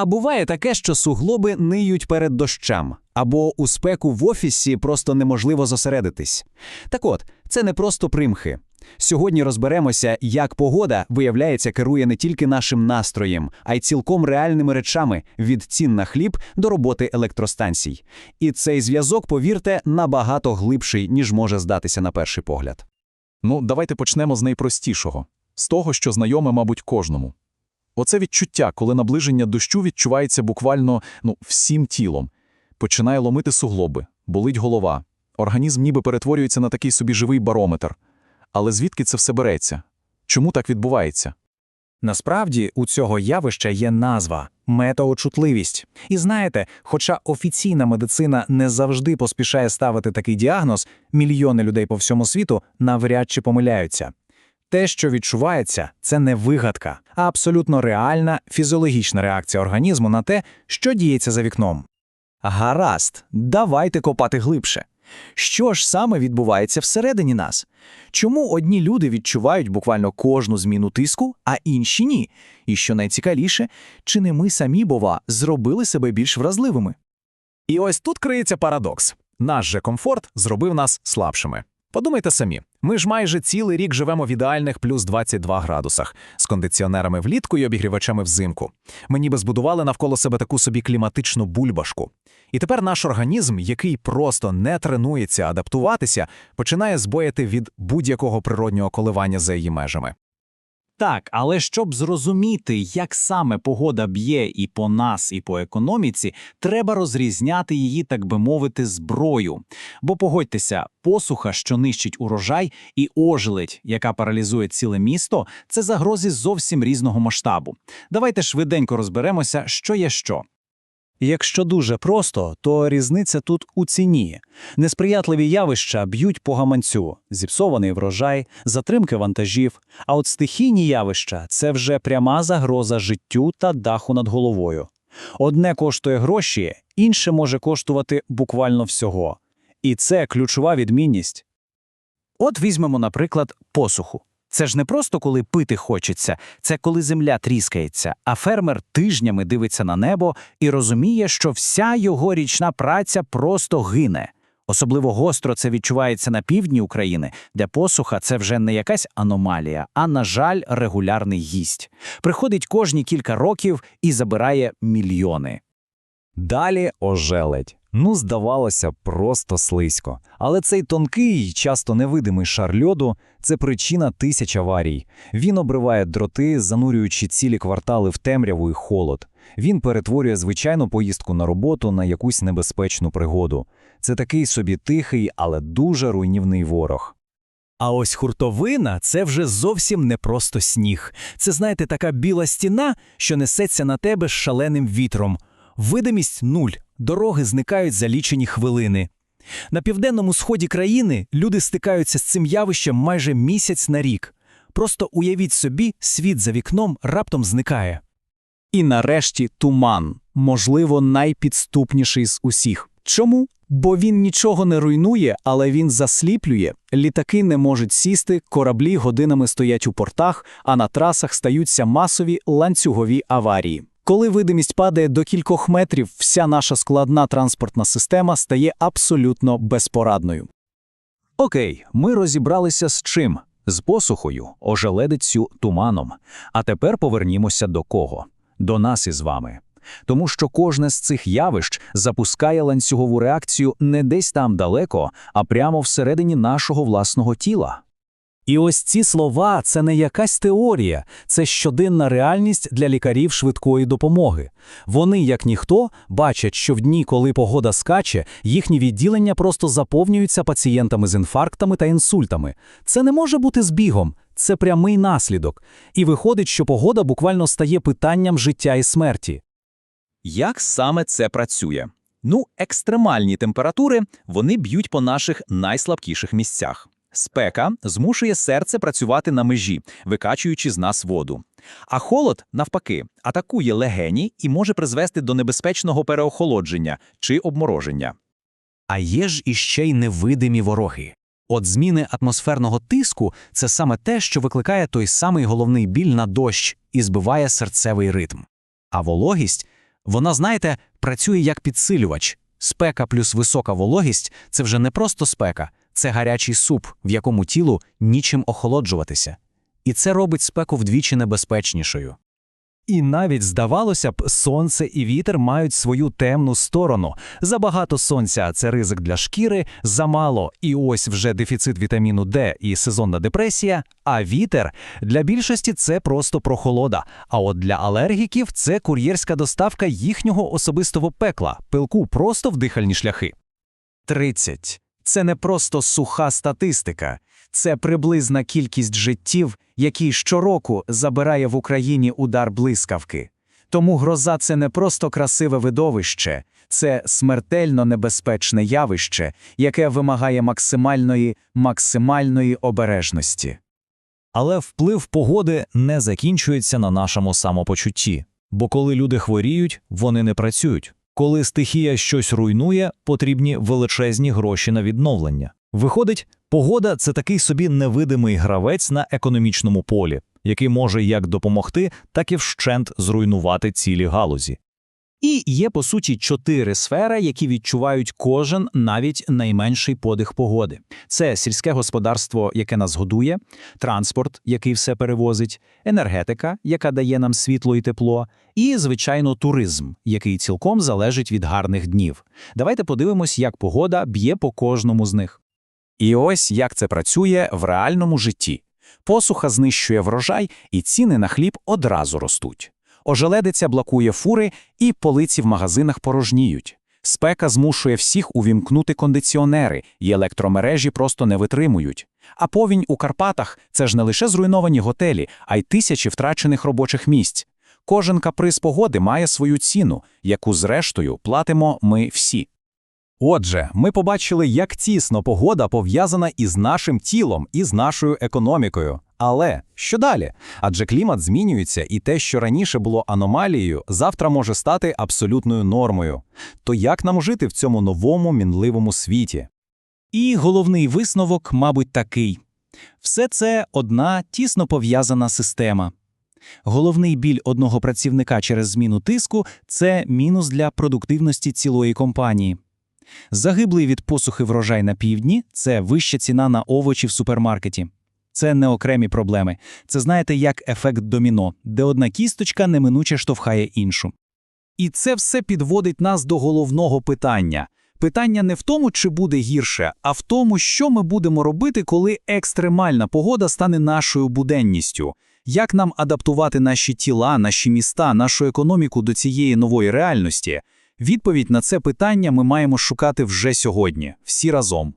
А буває таке, що суглоби ниють перед дощем, або у спеку в офісі просто неможливо зосередитись. Так от, це не просто примхи. Сьогодні розберемося, як погода, виявляється, керує не тільки нашим настроєм, а й цілком реальними речами від цін на хліб до роботи електростанцій. І цей зв'язок, повірте, набагато глибший, ніж може здатися на перший погляд. Ну, давайте почнемо з найпростішого з того, що знайоме, мабуть, кожному. Оце відчуття, коли наближення дощу відчувається буквально ну, всім тілом. Починає ломити суглоби, болить голова. Організм ніби перетворюється на такий собі живий барометр. Але звідки це все береться? Чому так відбувається? Насправді у цього явища є назва метеочутливість. І знаєте, хоча офіційна медицина не завжди поспішає ставити такий діагноз, мільйони людей по всьому світу навряд чи помиляються. Те, що відчувається, це не вигадка, а абсолютно реальна фізіологічна реакція організму на те, що діється за вікном. Гаразд, давайте копати глибше. Що ж саме відбувається всередині нас? Чому одні люди відчувають буквально кожну зміну тиску, а інші ні? І що найцікавіше, чи не ми самі, бува, зробили себе більш вразливими? І ось тут криється парадокс. Наш же комфорт зробив нас слабшими. Подумайте самі, ми ж майже цілий рік живемо в ідеальних плюс 22 градусах з кондиціонерами влітку і обігрівачами взимку. Ми ніби збудували навколо себе таку собі кліматичну бульбашку. І тепер наш організм, який просто не тренується адаптуватися, починає збояти від будь-якого природнього коливання за її межами. Так, але щоб зрозуміти, як саме погода б'є і по нас, і по економіці, треба розрізняти її, так би мовити, зброю. Бо погодьтеся, посуха, що нищить урожай, і ожеледь, яка паралізує ціле місто, це загрози зовсім різного масштабу. Давайте швиденько розберемося, що є що. Якщо дуже просто, то різниця тут у ціні. Несприятливі явища б'ють по гаманцю, зіпсований врожай, затримки вантажів, а от стихійні явища це вже пряма загроза життю та даху над головою. Одне коштує гроші, інше може коштувати буквально всього. І це ключова відмінність. От візьмемо, наприклад, посуху. Це ж не просто коли пити хочеться, це коли земля тріскається, а фермер тижнями дивиться на небо і розуміє, що вся його річна праця просто гине. Особливо гостро це відчувається на півдні України, де посуха це вже не якась аномалія, а, на жаль, регулярний гість. Приходить кожні кілька років і забирає мільйони. Далі ожеледь. Ну, здавалося, просто слизько. Але цей тонкий, часто невидимий шар льоду – це причина тисяч аварій. Він обриває дроти, занурюючи цілі квартали в темряву і холод. Він перетворює звичайну поїздку на роботу на якусь небезпечну пригоду. Це такий собі тихий, але дуже руйнівний ворог. А ось хуртовина це вже зовсім не просто сніг. Це, знаєте, така біла стіна, що несеться на тебе з шаленим вітром. Видимість нуль, дороги зникають за лічені хвилини. На південному сході країни люди стикаються з цим явищем майже місяць на рік. Просто уявіть собі, світ за вікном раптом зникає. І нарешті туман, можливо, найпідступніший з усіх. Чому? Бо він нічого не руйнує, але він засліплює. Літаки не можуть сісти, кораблі годинами стоять у портах, а на трасах стаються масові ланцюгові аварії. Коли видимість падає до кількох метрів, вся наша складна транспортна система стає абсолютно безпорадною. Окей, ми розібралися з чим? З посухою, ожеледицю, туманом. А тепер повернімося до кого? До нас із вами. Тому що кожне з цих явищ запускає ланцюгову реакцію не десь там далеко, а прямо всередині нашого власного тіла. І ось ці слова це не якась теорія, це щоденна реальність для лікарів швидкої допомоги. Вони, як ніхто, бачать, що в дні, коли погода скаче, їхні відділення просто заповнюються пацієнтами з інфарктами та інсультами. Це не може бути збігом, це прямий наслідок. І виходить, що погода буквально стає питанням життя і смерті. Як саме це працює? Ну, екстремальні температури вони б'ють по наших найслабкіших місцях. Спека змушує серце працювати на межі, викачуючи з нас воду. А холод, навпаки, атакує легені і може призвести до небезпечного переохолодження чи обмороження. А є ж іще й невидимі вороги. От зміни атмосферного тиску це саме те, що викликає той самий головний біль на дощ і збиває серцевий ритм. А вологість Вона, знаєте, працює як підсилювач. Спека плюс висока вологість – це вже не просто спека, це гарячий суп, в якому тілу нічим охолоджуватися. І це робить спеку вдвічі небезпечнішою. І навіть здавалося б, сонце і вітер мають свою темну сторону. Забагато сонця це ризик для шкіри, замало, і ось вже дефіцит вітаміну Д і сезонна депресія. А вітер для більшості це просто прохолода. А от для алергіків це кур'єрська доставка їхнього особистого пекла, пилку просто в дихальні шляхи. 30. Це не просто суха статистика, це приблизна кількість життів, які щороку забирає в Україні удар блискавки. Тому гроза це не просто красиве видовище, це смертельно небезпечне явище, яке вимагає максимальної, максимальної обережності. Але вплив погоди не закінчується на нашому самопочутті. Бо коли люди хворіють, вони не працюють. Коли стихія щось руйнує, потрібні величезні гроші на відновлення. Виходить, погода це такий собі невидимий гравець на економічному полі, який може як допомогти, так і вщент зруйнувати цілі галузі. І є, по суті, чотири сфери, які відчувають кожен, навіть найменший подих погоди. Це сільське господарство, яке нас годує, транспорт, який все перевозить, енергетика, яка дає нам світло і тепло, і, звичайно, туризм, який цілком залежить від гарних днів. Давайте подивимось, як погода б'є по кожному з них. І ось як це працює в реальному житті. Посуха знищує врожай, і ціни на хліб одразу ростуть. Ожеледиця блокує фури, і полиці в магазинах порожніють. Спека змушує всіх увімкнути кондиціонери, і електромережі просто не витримують. А повінь у Карпатах це ж не лише зруйновані готелі, а й тисячі втрачених робочих місць. Кожен каприз погоди має свою ціну, яку, зрештою, платимо ми всі. Отже, ми побачили, як тісно погода пов'язана із нашим тілом, і з нашою економікою. Але що далі? Адже клімат змінюється, і те, що раніше було аномалією, завтра може стати абсолютною нормою. То як нам жити в цьому новому мінливому світі? І головний висновок, мабуть, такий. Все це одна тісно пов'язана система. Головний біль одного працівника через зміну тиску – це мінус для продуктивності цілої компанії. Загиблий від посухи врожай на півдні – це вища ціна на овочі в супермаркеті. Це не окремі проблеми. Це, знаєте, як ефект доміно, де одна кісточка неминуче штовхає іншу. І це все підводить нас до головного питання. Питання не в тому, чи буде гірше, а в тому, що ми будемо робити, коли екстремальна погода стане нашою буденністю. Як нам адаптувати наші тіла, наші міста, нашу економіку до цієї нової реальності? Відповідь на це питання ми маємо шукати вже сьогодні, всі разом.